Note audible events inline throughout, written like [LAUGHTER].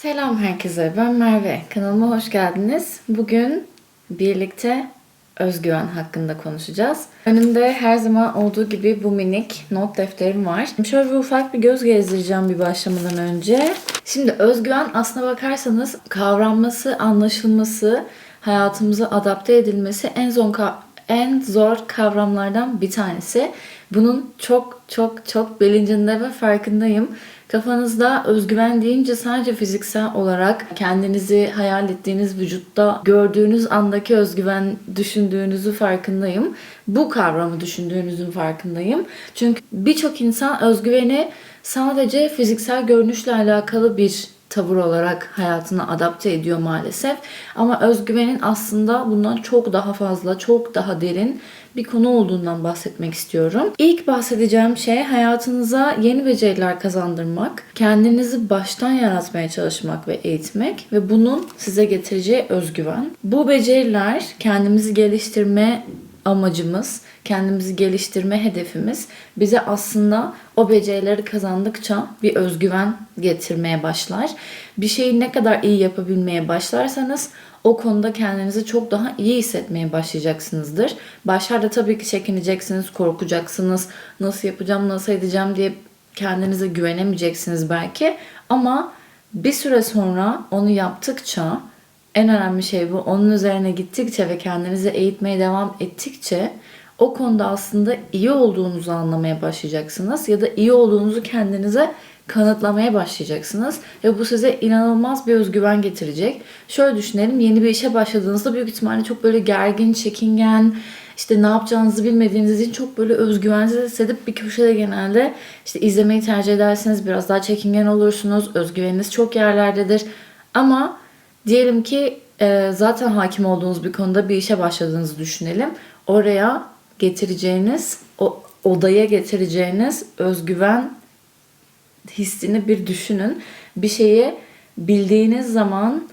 Selam herkese, ben Merve. Kanalıma hoş geldiniz. Bugün birlikte özgüven hakkında konuşacağız. Önümde her zaman olduğu gibi bu minik not defterim var. Şöyle bir ufak bir göz gezdireceğim bir başlamadan önce. Şimdi özgüven aslına bakarsanız kavranması, anlaşılması, hayatımıza adapte edilmesi en zor en zor kavramlardan bir tanesi. Bunun çok çok çok bilincinde ve farkındayım. Kafanızda özgüven deyince sadece fiziksel olarak kendinizi hayal ettiğiniz vücutta gördüğünüz andaki özgüven düşündüğünüzü farkındayım. Bu kavramı düşündüğünüzün farkındayım. Çünkü birçok insan özgüveni sadece fiziksel görünüşle alakalı bir tavır olarak hayatına adapte ediyor maalesef. Ama özgüvenin aslında bundan çok daha fazla, çok daha derin bir konu olduğundan bahsetmek istiyorum. İlk bahsedeceğim şey hayatınıza yeni beceriler kazandırmak, kendinizi baştan yaratmaya çalışmak ve eğitmek ve bunun size getireceği özgüven. Bu beceriler kendimizi geliştirme amacımız, kendimizi geliştirme hedefimiz bize aslında o becerileri kazandıkça bir özgüven getirmeye başlar. Bir şeyi ne kadar iyi yapabilmeye başlarsanız o konuda kendinizi çok daha iyi hissetmeye başlayacaksınızdır. Başlarda tabii ki çekineceksiniz, korkacaksınız. Nasıl yapacağım, nasıl edeceğim diye kendinize güvenemeyeceksiniz belki. Ama bir süre sonra onu yaptıkça en önemli şey bu. Onun üzerine gittikçe ve kendinizi eğitmeye devam ettikçe o konuda aslında iyi olduğunuzu anlamaya başlayacaksınız ya da iyi olduğunuzu kendinize kanıtlamaya başlayacaksınız ve bu size inanılmaz bir özgüven getirecek. Şöyle düşünelim yeni bir işe başladığınızda büyük ihtimalle çok böyle gergin, çekingen, işte ne yapacağınızı bilmediğiniz için çok böyle özgüvensiz hissedip bir köşede genelde işte izlemeyi tercih ederseniz biraz daha çekingen olursunuz. Özgüveniniz çok yerlerdedir. Ama diyelim ki e, zaten hakim olduğunuz bir konuda bir işe başladığınızı düşünelim. Oraya getireceğiniz, o odaya getireceğiniz özgüven hissini bir düşünün. Bir şeyi bildiğiniz zaman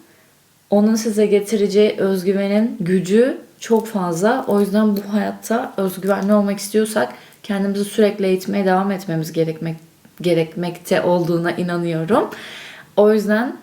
onun size getireceği özgüvenin gücü çok fazla. O yüzden bu hayatta özgüvenli olmak istiyorsak kendimizi sürekli eğitmeye devam etmemiz gerekmek gerekmekte olduğuna inanıyorum. O yüzden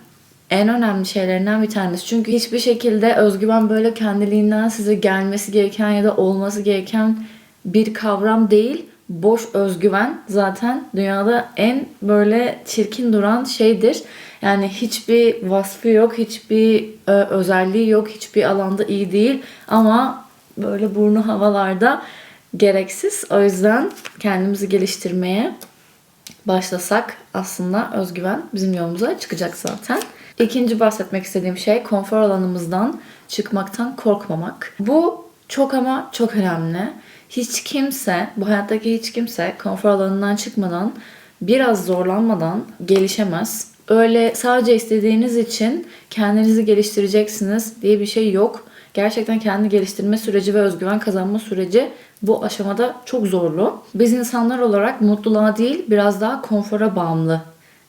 en önemli şeylerinden bir tanesi. Çünkü hiçbir şekilde özgüven böyle kendiliğinden size gelmesi gereken ya da olması gereken bir kavram değil. Boş özgüven zaten dünyada en böyle çirkin duran şeydir. Yani hiçbir vasfı yok, hiçbir e, özelliği yok, hiçbir alanda iyi değil ama böyle burnu havalarda gereksiz. O yüzden kendimizi geliştirmeye başlasak aslında özgüven bizim yolumuza çıkacak zaten. İkinci bahsetmek istediğim şey konfor alanımızdan çıkmaktan korkmamak. Bu çok ama çok önemli. Hiç kimse, bu hayattaki hiç kimse konfor alanından çıkmadan, biraz zorlanmadan gelişemez. Öyle sadece istediğiniz için kendinizi geliştireceksiniz diye bir şey yok. Gerçekten kendi geliştirme süreci ve özgüven kazanma süreci bu aşamada çok zorlu. Biz insanlar olarak mutluluğa değil biraz daha konfora bağımlı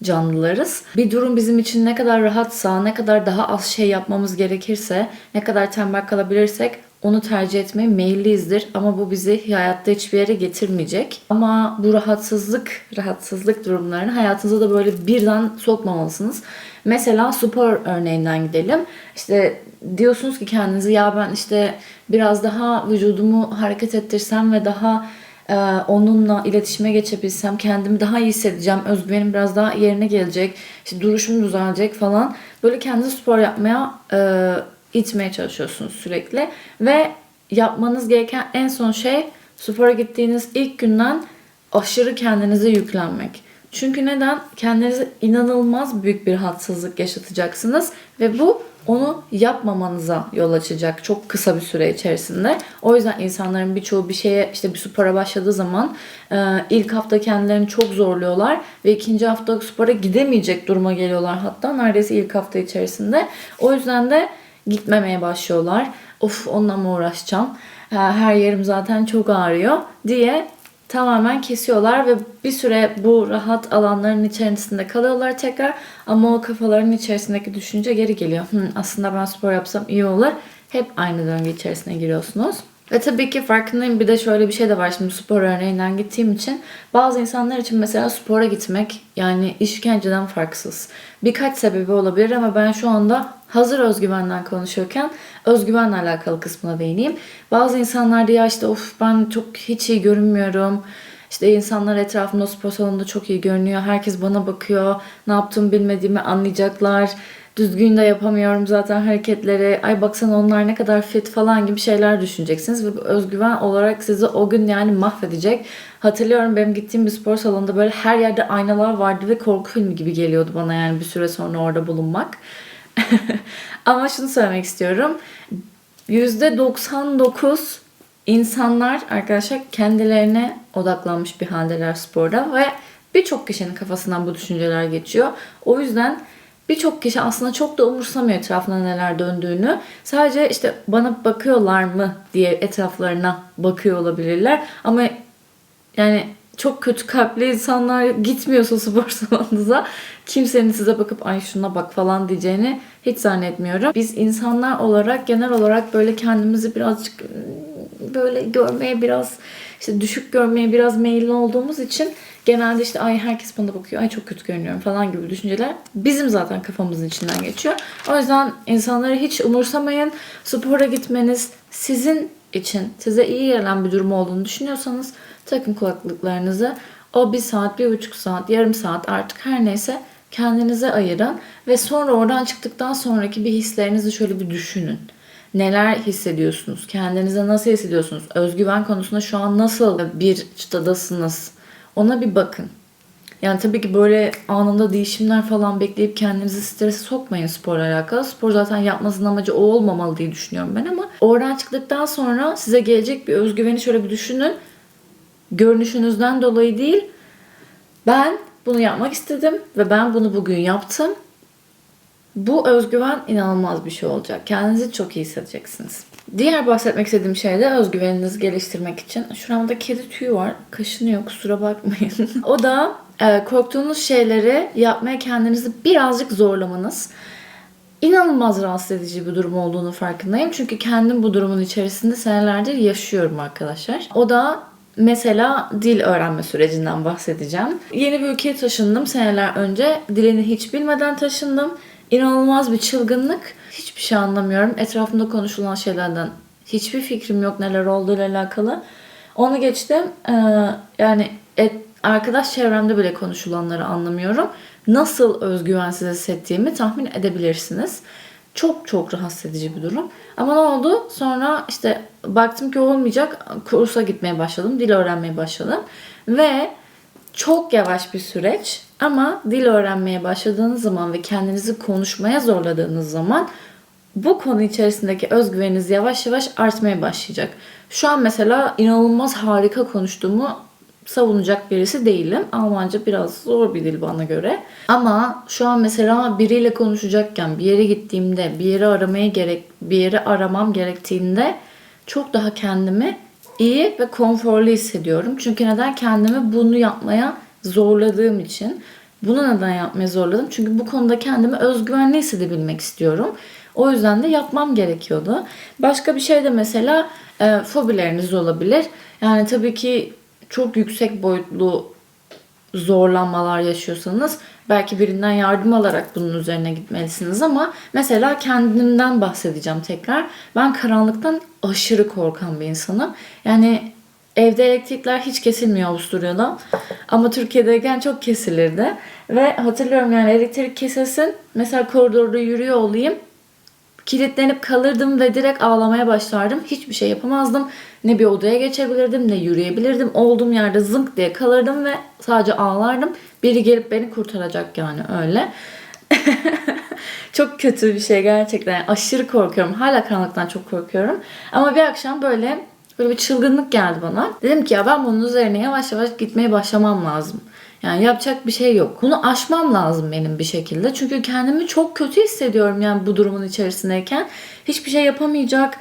canlılarız. Bir durum bizim için ne kadar rahatsa, ne kadar daha az şey yapmamız gerekirse, ne kadar tembel kalabilirsek onu tercih etmeye meyilliyizdir. Ama bu bizi hayatta hiçbir yere getirmeyecek. Ama bu rahatsızlık, rahatsızlık durumlarını hayatınıza da böyle birden sokmamalısınız. Mesela spor örneğinden gidelim. İşte diyorsunuz ki kendinize ya ben işte biraz daha vücudumu hareket ettirsem ve daha e, onunla iletişime geçebilsem kendimi daha iyi hissedeceğim. Özgüvenim biraz daha yerine gelecek. İşte duruşum düzelecek falan. Böyle kendinizi spor yapmaya e, itmeye çalışıyorsunuz sürekli. Ve yapmanız gereken en son şey spora gittiğiniz ilk günden aşırı kendinize yüklenmek. Çünkü neden? Kendinize inanılmaz büyük bir hadsızlık yaşatacaksınız ve bu onu yapmamanıza yol açacak çok kısa bir süre içerisinde. O yüzden insanların birçoğu bir şeye işte bir spora başladığı zaman e, ilk hafta kendilerini çok zorluyorlar ve ikinci hafta spora gidemeyecek duruma geliyorlar hatta neredeyse ilk hafta içerisinde. O yüzden de gitmemeye başlıyorlar. Of onunla mı uğraşacağım? E, Her yerim zaten çok ağrıyor diye tamamen kesiyorlar ve bir süre bu rahat alanların içerisinde kalıyorlar tekrar ama o kafaların içerisindeki düşünce geri geliyor. Hı, aslında ben spor yapsam iyi olur. Hep aynı döngü içerisine giriyorsunuz. Ve tabii ki farkındayım bir de şöyle bir şey de var şimdi spor örneğinden gittiğim için. Bazı insanlar için mesela spora gitmek yani işkenceden farksız. Birkaç sebebi olabilir ama ben şu anda hazır özgüvenden konuşurken özgüvenle alakalı kısmına değineyim. Bazı insanlar diyor işte of ben çok hiç iyi görünmüyorum. İşte insanlar etrafımda spor salonunda çok iyi görünüyor. Herkes bana bakıyor. Ne yaptığımı bilmediğimi anlayacaklar. Düzgün de yapamıyorum zaten hareketleri. Ay baksana onlar ne kadar fit falan gibi şeyler düşüneceksiniz. Ve özgüven olarak sizi o gün yani mahvedecek. Hatırlıyorum benim gittiğim bir spor salonunda böyle her yerde aynalar vardı ve korku filmi gibi geliyordu bana yani bir süre sonra orada bulunmak. [LAUGHS] Ama şunu söylemek istiyorum. %99 insanlar arkadaşlar kendilerine odaklanmış bir haldeler sporda ve birçok kişinin kafasından bu düşünceler geçiyor. O yüzden birçok kişi aslında çok da umursamıyor etrafında neler döndüğünü. Sadece işte bana bakıyorlar mı diye etraflarına bakıyor olabilirler. Ama yani çok kötü kalpli insanlar gitmiyorsa spor [LAUGHS] salonunuza kimsenin size bakıp ay şuna bak falan diyeceğini hiç zannetmiyorum. Biz insanlar olarak genel olarak böyle kendimizi birazcık böyle görmeye biraz işte düşük görmeye biraz meyilli olduğumuz için genelde işte ay herkes bana bakıyor ay çok kötü görünüyorum falan gibi düşünceler bizim zaten kafamızın içinden geçiyor. O yüzden insanları hiç umursamayın. Spora gitmeniz sizin için size iyi gelen bir durum olduğunu düşünüyorsanız takın kulaklıklarınızı o bir saat, bir buçuk saat, yarım saat artık her neyse kendinize ayırın ve sonra oradan çıktıktan sonraki bir hislerinizi şöyle bir düşünün. Neler hissediyorsunuz? Kendinize nasıl hissediyorsunuz? Özgüven konusunda şu an nasıl bir çıtadasınız? Ona bir bakın. Yani tabii ki böyle anında değişimler falan bekleyip kendinizi strese sokmayın sporla alakalı. Spor zaten yapmasının amacı o olmamalı diye düşünüyorum ben ama oradan çıktıktan sonra size gelecek bir özgüveni şöyle bir düşünün. Görünüşünüzden dolayı değil. Ben bunu yapmak istedim ve ben bunu bugün yaptım. Bu özgüven inanılmaz bir şey olacak. Kendinizi çok iyi hissedeceksiniz. Diğer bahsetmek istediğim şey de özgüveninizi geliştirmek için. Şuramda kedi tüyü var. Kaşınıyor kusura bakmayın. [LAUGHS] o da e, korktuğunuz şeyleri yapmaya kendinizi birazcık zorlamanız. İnanılmaz rahatsız edici bir durum olduğunu farkındayım. Çünkü kendim bu durumun içerisinde senelerdir yaşıyorum arkadaşlar. O da Mesela dil öğrenme sürecinden bahsedeceğim. Yeni bir ülkeye taşındım seneler önce. Dilini hiç bilmeden taşındım. İnanılmaz bir çılgınlık. Hiçbir şey anlamıyorum. Etrafımda konuşulan şeylerden hiçbir fikrim yok neler olduğuyla alakalı. Onu geçtim. Ee, yani et, arkadaş çevremde bile konuşulanları anlamıyorum. Nasıl özgüvensiz hissettiğimi tahmin edebilirsiniz. Çok çok rahatsız edici bir durum. Ama ne oldu? Sonra işte baktım ki olmayacak. Kursa gitmeye başladım. Dil öğrenmeye başladım. Ve çok yavaş bir süreç ama dil öğrenmeye başladığınız zaman ve kendinizi konuşmaya zorladığınız zaman bu konu içerisindeki özgüveniniz yavaş yavaş artmaya başlayacak. Şu an mesela inanılmaz harika konuştuğumu savunacak birisi değilim. Almanca biraz zor bir dil bana göre. Ama şu an mesela biriyle konuşacakken bir yere gittiğimde, bir yeri aramaya gerek bir yeri aramam gerektiğinde çok daha kendimi iyi ve konforlu hissediyorum. Çünkü neden kendimi bunu yapmaya zorladığım için. Bunu neden yapmaya zorladım? Çünkü bu konuda kendimi özgüvenli hissedebilmek istiyorum. O yüzden de yapmam gerekiyordu. Başka bir şey de mesela e, fobileriniz olabilir. Yani tabii ki çok yüksek boyutlu zorlanmalar yaşıyorsanız belki birinden yardım alarak bunun üzerine gitmelisiniz ama mesela kendimden bahsedeceğim tekrar. Ben karanlıktan aşırı korkan bir insanım. Yani evde elektrikler hiç kesilmiyor Avusturya'da. Ama Türkiye'deyken çok kesilirdi. Ve hatırlıyorum yani elektrik kesilsin. Mesela koridorda yürüyor olayım kilitlenip kalırdım ve direkt ağlamaya başlardım. Hiçbir şey yapamazdım. Ne bir odaya geçebilirdim ne yürüyebilirdim. Olduğum yerde zınk diye kalırdım ve sadece ağlardım. Biri gelip beni kurtaracak yani öyle. [LAUGHS] çok kötü bir şey gerçekten. Yani aşırı korkuyorum. Hala karanlıktan çok korkuyorum. Ama bir akşam böyle böyle bir çılgınlık geldi bana. Dedim ki ya ben bunun üzerine yavaş yavaş gitmeye başlamam lazım. Yani yapacak bir şey yok. Bunu aşmam lazım benim bir şekilde. Çünkü kendimi çok kötü hissediyorum yani bu durumun içerisindeyken. Hiçbir şey yapamayacak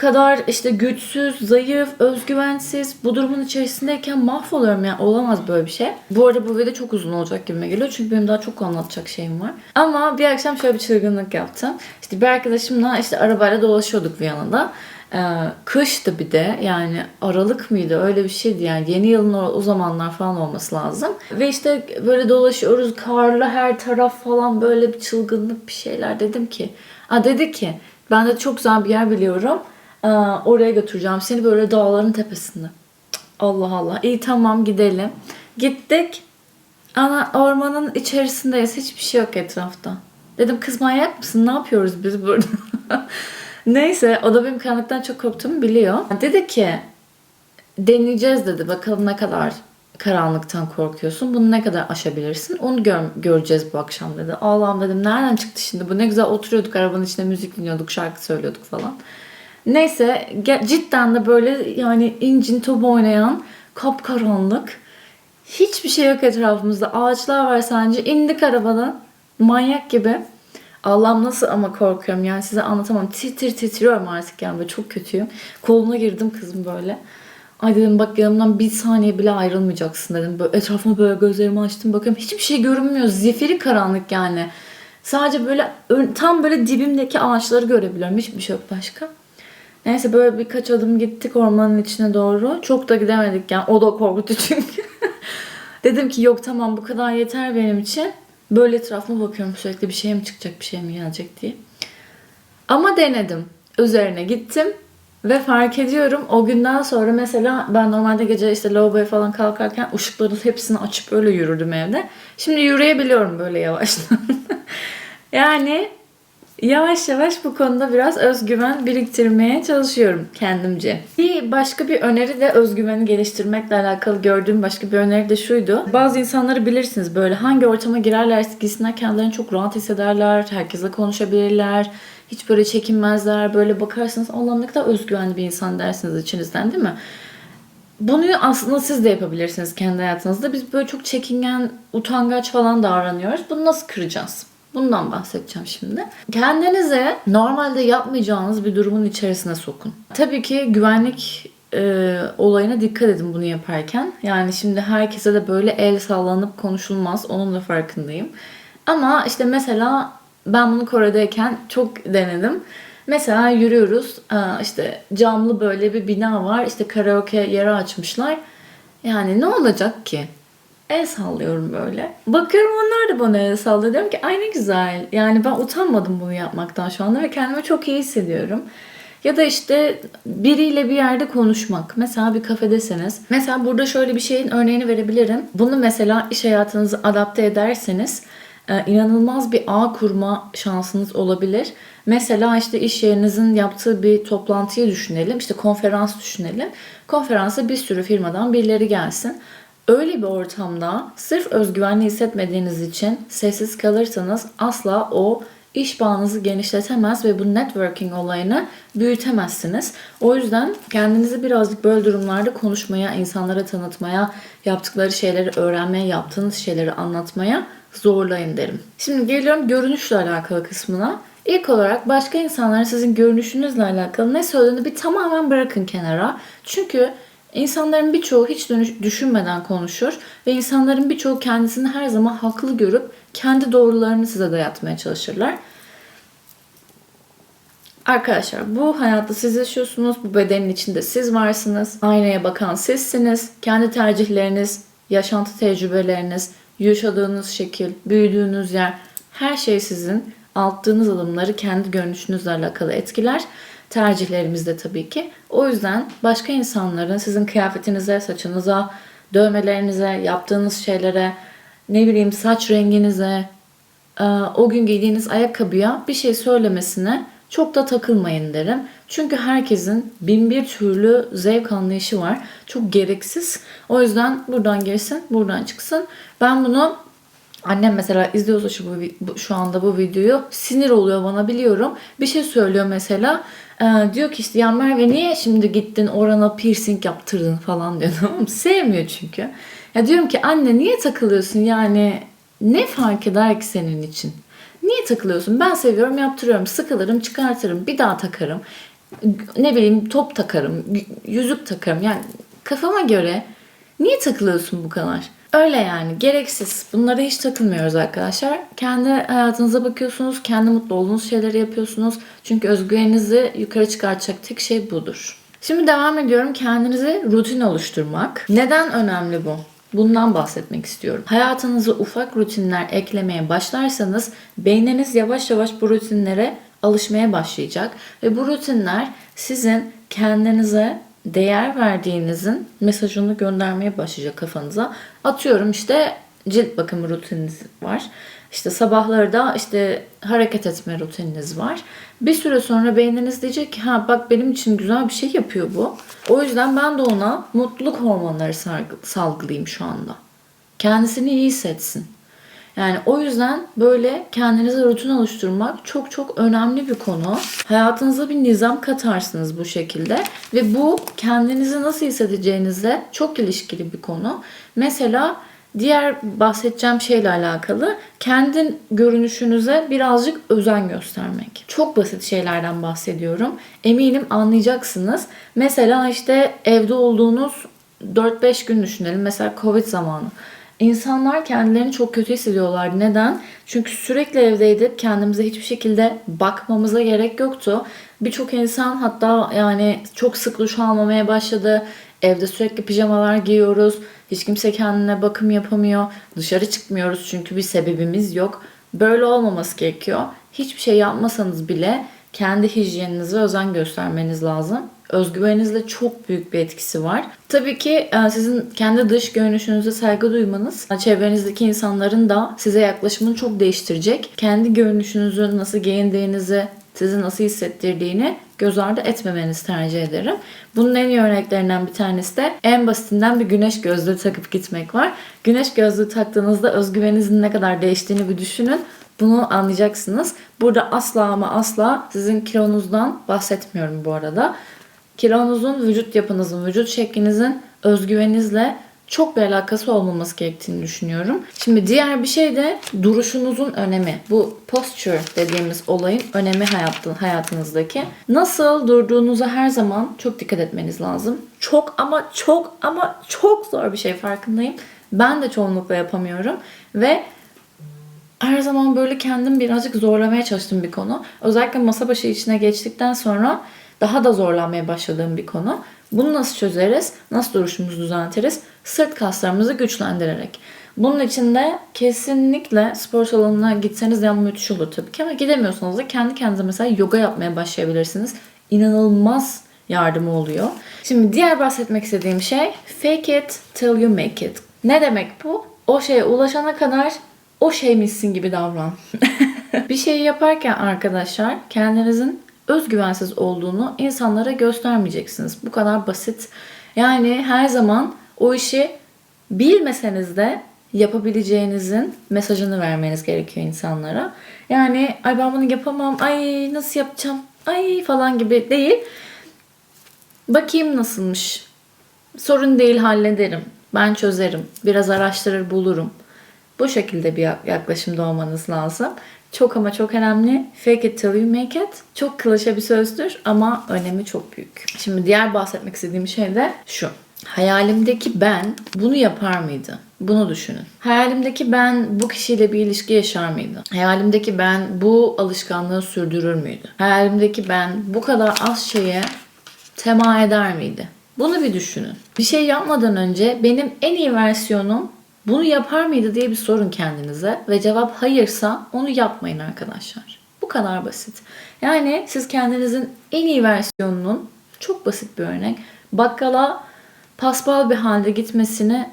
kadar işte güçsüz, zayıf, özgüvensiz bu durumun içerisindeyken mahvoluyorum yani olamaz böyle bir şey. Bu arada bu video çok uzun olacak gibime geliyor çünkü benim daha çok anlatacak şeyim var. Ama bir akşam şöyle bir çılgınlık yaptım. İşte bir arkadaşımla işte arabayla dolaşıyorduk Viyana'da. Ee, kıştı bir de yani Aralık mıydı öyle bir şeydi yani yeni yılın o, zamanlar falan olması lazım. Ve işte böyle dolaşıyoruz karlı her taraf falan böyle bir çılgınlık bir şeyler dedim ki. Aa, dedi ki ben de çok güzel bir yer biliyorum. Ee, oraya götüreceğim seni böyle dağların tepesinde. Allah Allah iyi tamam gidelim. Gittik. Ana ormanın içerisindeyiz. Hiçbir şey yok etrafta. Dedim kız manyak mısın? Ne yapıyoruz biz burada? [LAUGHS] Neyse o da benim karanlıktan çok korktuğumu biliyor. Dedi ki deneyeceğiz dedi. Bakalım ne kadar karanlıktan korkuyorsun. Bunu ne kadar aşabilirsin? Onu gör- göreceğiz bu akşam dedi. Allah'ım dedim nereden çıktı şimdi? Bu ne güzel oturuyorduk arabanın içinde müzik dinliyorduk, şarkı söylüyorduk falan. Neyse cidden de böyle yani incin top oynayan kapkaranlık. Hiçbir şey yok etrafımızda. Ağaçlar var sadece. İndik arabadan. Manyak gibi. Allah'ım nasıl ama korkuyorum yani size anlatamam. Titir titriyorum artık yani böyle çok kötüyüm. Koluna girdim kızım böyle. Ay dedim bak yanımdan bir saniye bile ayrılmayacaksın dedim. Böyle etrafıma böyle gözlerimi açtım bakıyorum. Hiçbir şey görünmüyor. Zifiri karanlık yani. Sadece böyle tam böyle dibimdeki ağaçları görebiliyorum. Hiçbir şey yok başka. Neyse böyle birkaç adım gittik ormanın içine doğru. Çok da gidemedik yani. O da korktu çünkü. [LAUGHS] Dedim ki yok tamam bu kadar yeter benim için. Böyle etrafıma bakıyorum sürekli bir şey mi çıkacak bir şey mi gelecek diye. Ama denedim. Üzerine gittim ve fark ediyorum o günden sonra mesela ben normalde gece işte lavaboya falan kalkarken ışıkların hepsini açıp öyle yürürdüm evde. Şimdi yürüyebiliyorum böyle yavaştan. [LAUGHS] yani yavaş yavaş bu konuda biraz özgüven biriktirmeye çalışıyorum kendimce. Bir başka bir öneri de özgüveni geliştirmekle alakalı gördüğüm başka bir öneri de şuydu. Bazı insanları bilirsiniz böyle hangi ortama girerlerse gitsinler kendilerini çok rahat hissederler, herkesle konuşabilirler, hiç böyle çekinmezler. Böyle bakarsınız Allah'ım ne kadar özgüvenli bir insan dersiniz içinizden değil mi? Bunu aslında siz de yapabilirsiniz kendi hayatınızda. Biz böyle çok çekingen, utangaç falan davranıyoruz. Bunu nasıl kıracağız? Bundan bahsedeceğim şimdi. Kendinize normalde yapmayacağınız bir durumun içerisine sokun. Tabii ki güvenlik e, olayına dikkat edin bunu yaparken. Yani şimdi herkese de böyle el sallanıp konuşulmaz. Onun da farkındayım. Ama işte mesela ben bunu Kore'deyken çok denedim. Mesela yürüyoruz. Aa, işte camlı böyle bir bina var. İşte karaoke yeri açmışlar. Yani ne olacak ki? El sallıyorum böyle. Bakıyorum onlar da bana el sallıyor. Diyorum ki ay ne güzel. Yani ben utanmadım bunu yapmaktan şu anda ve kendimi çok iyi hissediyorum. Ya da işte biriyle bir yerde konuşmak. Mesela bir kafedeseniz. Mesela burada şöyle bir şeyin örneğini verebilirim. Bunu mesela iş hayatınızı adapte ederseniz e, inanılmaz bir ağ kurma şansınız olabilir. Mesela işte iş yerinizin yaptığı bir toplantıyı düşünelim. İşte konferans düşünelim. Konferansa bir sürü firmadan birileri gelsin. Öyle bir ortamda sırf özgüvenli hissetmediğiniz için sessiz kalırsanız asla o iş bağınızı genişletemez ve bu networking olayını büyütemezsiniz. O yüzden kendinizi birazcık böyle durumlarda konuşmaya, insanlara tanıtmaya, yaptıkları şeyleri öğrenmeye, yaptığınız şeyleri anlatmaya zorlayın derim. Şimdi geliyorum görünüşle alakalı kısmına. İlk olarak başka insanların sizin görünüşünüzle alakalı ne söylediğini bir tamamen bırakın kenara. Çünkü insanların birçoğu hiç düşünmeden konuşur ve insanların birçoğu kendisini her zaman haklı görüp kendi doğrularını size dayatmaya çalışırlar. Arkadaşlar bu hayatta siz yaşıyorsunuz. Bu bedenin içinde siz varsınız. Aynaya bakan sizsiniz. Kendi tercihleriniz, yaşantı tecrübeleriniz, yaşadığınız şekil, büyüdüğünüz yer her şey sizin. Attığınız adımları kendi görünüşünüzle alakalı etkiler. Tercihlerimiz de tabii ki. O yüzden başka insanların sizin kıyafetinize, saçınıza, dövmelerinize, yaptığınız şeylere, ne bileyim saç renginize, e, o gün giydiğiniz ayakkabıya bir şey söylemesine çok da takılmayın derim. Çünkü herkesin bin bir türlü zevk anlayışı var. Çok gereksiz. O yüzden buradan girsin, buradan çıksın. Ben bunu Annem mesela izliyorsa şu, bu- şu anda bu videoyu sinir oluyor bana biliyorum. Bir şey söylüyor mesela. Ee, diyor ki işte ya Merve niye şimdi gittin orana piercing yaptırdın falan diyor. [LAUGHS] Tamam mı? Sevmiyor çünkü. Ya diyorum ki anne niye takılıyorsun yani ne fark eder ki senin için? Niye takılıyorsun? Ben seviyorum yaptırıyorum. Sıkılırım çıkartırım. Bir daha takarım. Ne bileyim top takarım. Yüzük takarım. Yani kafama göre niye takılıyorsun bu kadar? Öyle yani gereksiz. Bunlara hiç takılmıyoruz arkadaşlar. Kendi hayatınıza bakıyorsunuz. Kendi mutlu olduğunuz şeyleri yapıyorsunuz. Çünkü özgüveninizi yukarı çıkartacak tek şey budur. Şimdi devam ediyorum. Kendinize rutin oluşturmak. Neden önemli bu? Bundan bahsetmek istiyorum. Hayatınıza ufak rutinler eklemeye başlarsanız beyniniz yavaş yavaş bu rutinlere alışmaya başlayacak ve bu rutinler sizin kendinize değer verdiğinizin mesajını göndermeye başlayacak kafanıza. Atıyorum işte cilt bakımı rutininiz var. İşte sabahları da işte hareket etme rutininiz var. Bir süre sonra beyniniz diyecek ki ha bak benim için güzel bir şey yapıyor bu. O yüzden ben de ona mutluluk hormonları salgılayayım şu anda. Kendisini iyi hissetsin. Yani o yüzden böyle kendinize rutin oluşturmak çok çok önemli bir konu. Hayatınıza bir nizam katarsınız bu şekilde ve bu kendinizi nasıl hissedeceğinizle çok ilişkili bir konu. Mesela diğer bahsedeceğim şeyle alakalı kendi görünüşünüze birazcık özen göstermek. Çok basit şeylerden bahsediyorum. Eminim anlayacaksınız. Mesela işte evde olduğunuz 4-5 gün düşünelim. Mesela Covid zamanı. İnsanlar kendilerini çok kötü hissediyorlar. Neden? Çünkü sürekli evdeydik. Kendimize hiçbir şekilde bakmamıza gerek yoktu. Birçok insan hatta yani çok sık duş almamaya başladı. Evde sürekli pijamalar giyiyoruz. Hiç kimse kendine bakım yapamıyor. Dışarı çıkmıyoruz çünkü bir sebebimiz yok. Böyle olmaması gerekiyor. Hiçbir şey yapmasanız bile kendi hijyeninize özen göstermeniz lazım özgüveninizle çok büyük bir etkisi var. Tabii ki e, sizin kendi dış görünüşünüze saygı duymanız çevrenizdeki insanların da size yaklaşımını çok değiştirecek. Kendi görünüşünüzü nasıl giyindiğinizi, sizi nasıl hissettirdiğini göz ardı etmemenizi tercih ederim. Bunun en iyi örneklerinden bir tanesi de en basitinden bir güneş gözlüğü takıp gitmek var. Güneş gözlüğü taktığınızda özgüveninizin ne kadar değiştiğini bir düşünün. Bunu anlayacaksınız. Burada asla ama asla sizin kilonuzdan bahsetmiyorum bu arada kilonuzun, vücut yapınızın, vücut şeklinizin özgüveninizle çok bir alakası olmaması gerektiğini düşünüyorum. Şimdi diğer bir şey de duruşunuzun önemi. Bu posture dediğimiz olayın önemi hayatın, hayatınızdaki. Nasıl durduğunuza her zaman çok dikkat etmeniz lazım. Çok ama çok ama çok zor bir şey farkındayım. Ben de çoğunlukla yapamıyorum ve her zaman böyle kendim birazcık zorlamaya çalıştığım bir konu. Özellikle masa başı içine geçtikten sonra daha da zorlanmaya başladığım bir konu. Bunu nasıl çözeriz? Nasıl duruşumuzu düzeltiriz? Sırt kaslarımızı güçlendirerek. Bunun için de kesinlikle spor salonuna gitseniz ya müthiş olur tabii ki ama gidemiyorsanız da kendi kendinize mesela yoga yapmaya başlayabilirsiniz. İnanılmaz yardımı oluyor. Şimdi diğer bahsetmek istediğim şey fake it till you make it. Ne demek bu? O şeye ulaşana kadar o şeymişsin gibi davran. [LAUGHS] bir şeyi yaparken arkadaşlar kendinizin özgüvensiz olduğunu insanlara göstermeyeceksiniz. Bu kadar basit. Yani her zaman o işi bilmeseniz de yapabileceğinizin mesajını vermeniz gerekiyor insanlara. Yani ay ben bunu yapamam, ay nasıl yapacağım, ay falan gibi değil. Bakayım nasılmış. Sorun değil hallederim. Ben çözerim. Biraz araştırır bulurum. Bu şekilde bir yaklaşımda olmanız lazım. Çok ama çok önemli. Fake it till you make it. Çok klişe bir sözdür ama önemi çok büyük. Şimdi diğer bahsetmek istediğim şey de şu. Hayalimdeki ben bunu yapar mıydı? Bunu düşünün. Hayalimdeki ben bu kişiyle bir ilişki yaşar mıydı? Hayalimdeki ben bu alışkanlığı sürdürür müydü? Hayalimdeki ben bu kadar az şeye tema eder miydi? Bunu bir düşünün. Bir şey yapmadan önce benim en iyi versiyonum bunu yapar mıydı diye bir sorun kendinize ve cevap hayırsa onu yapmayın arkadaşlar. Bu kadar basit. Yani siz kendinizin en iyi versiyonunun çok basit bir örnek bakkala paspal bir halde gitmesini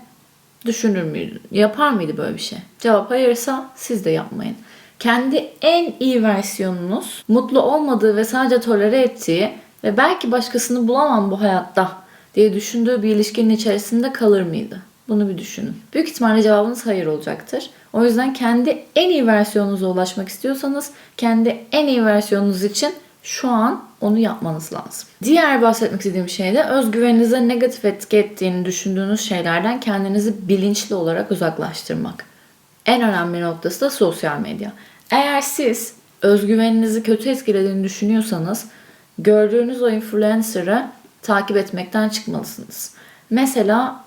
düşünür müydü? Yapar mıydı böyle bir şey? Cevap hayırsa siz de yapmayın. Kendi en iyi versiyonunuz mutlu olmadığı ve sadece tolere ettiği ve belki başkasını bulamam bu hayatta diye düşündüğü bir ilişkinin içerisinde kalır mıydı? Bunu bir düşünün. Büyük ihtimalle cevabınız hayır olacaktır. O yüzden kendi en iyi versiyonunuza ulaşmak istiyorsanız kendi en iyi versiyonunuz için şu an onu yapmanız lazım. Diğer bahsetmek istediğim şey de özgüveninize negatif etki ettiğini düşündüğünüz şeylerden kendinizi bilinçli olarak uzaklaştırmak. En önemli noktası da sosyal medya. Eğer siz özgüveninizi kötü etkilediğini düşünüyorsanız gördüğünüz o influencer'ı takip etmekten çıkmalısınız. Mesela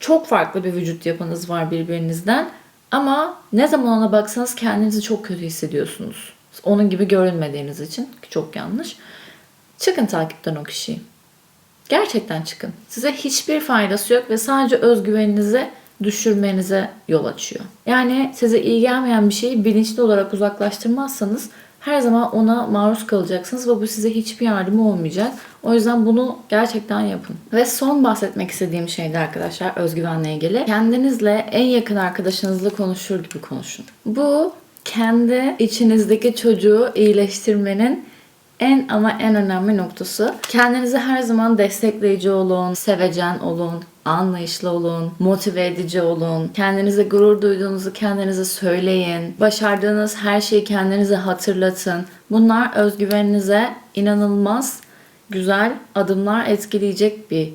çok farklı bir vücut yapınız var birbirinizden. Ama ne zaman ona baksanız kendinizi çok kötü hissediyorsunuz. Onun gibi görünmediğiniz için ki çok yanlış. Çıkın takipten o kişiyi. Gerçekten çıkın. Size hiçbir faydası yok ve sadece özgüveninizi düşürmenize yol açıyor. Yani size iyi gelmeyen bir şeyi bilinçli olarak uzaklaştırmazsanız her zaman ona maruz kalacaksınız ve bu size hiçbir yardımı olmayacak. O yüzden bunu gerçekten yapın. Ve son bahsetmek istediğim şey de arkadaşlar özgüvenle ilgili. Kendinizle en yakın arkadaşınızla konuşur gibi konuşun. Bu kendi içinizdeki çocuğu iyileştirmenin en ama en önemli noktası. Kendinize her zaman destekleyici olun, sevecen olun, anlayışlı olun, motive edici olun. Kendinize gurur duyduğunuzu kendinize söyleyin. Başardığınız her şeyi kendinize hatırlatın. Bunlar özgüveninize inanılmaz güzel adımlar etkileyecek bir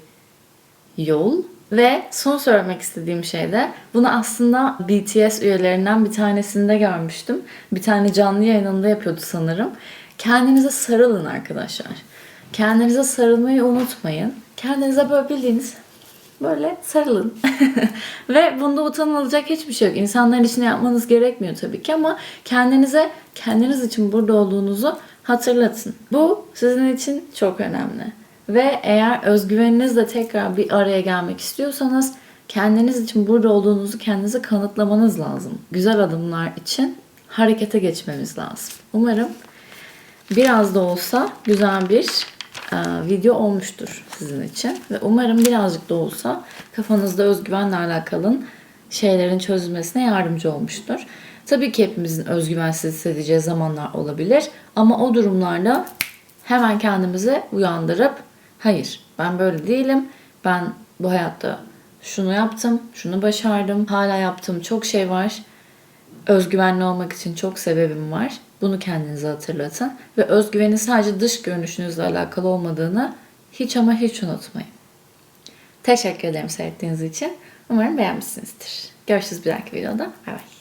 yol. Ve son söylemek istediğim şey de bunu aslında BTS üyelerinden bir tanesinde görmüştüm. Bir tane canlı yayınında yapıyordu sanırım. Kendinize sarılın arkadaşlar. Kendinize sarılmayı unutmayın. Kendinize böyle bildiğiniz böyle sarılın. [LAUGHS] Ve bunda utanılacak hiçbir şey yok. İnsanların için yapmanız gerekmiyor tabii ki ama kendinize kendiniz için burada olduğunuzu hatırlatın. Bu sizin için çok önemli. Ve eğer özgüveninizle tekrar bir araya gelmek istiyorsanız kendiniz için burada olduğunuzu kendinize kanıtlamanız lazım. Güzel adımlar için harekete geçmemiz lazım. Umarım biraz da olsa güzel bir e, video olmuştur sizin için. Ve umarım birazcık da olsa kafanızda özgüvenle alakalı şeylerin çözülmesine yardımcı olmuştur. Tabii ki hepimizin özgüvensiz hissedeceği zamanlar olabilir. Ama o durumlarda hemen kendimizi uyandırıp hayır ben böyle değilim. Ben bu hayatta şunu yaptım, şunu başardım. Hala yaptığım çok şey var. Özgüvenli olmak için çok sebebim var. Bunu kendinize hatırlatın. Ve özgüvenin sadece dış görünüşünüzle alakalı olmadığını hiç ama hiç unutmayın. Teşekkür ederim seyrettiğiniz için. Umarım beğenmişsinizdir. Görüşürüz bir dahaki videoda. Bay bay.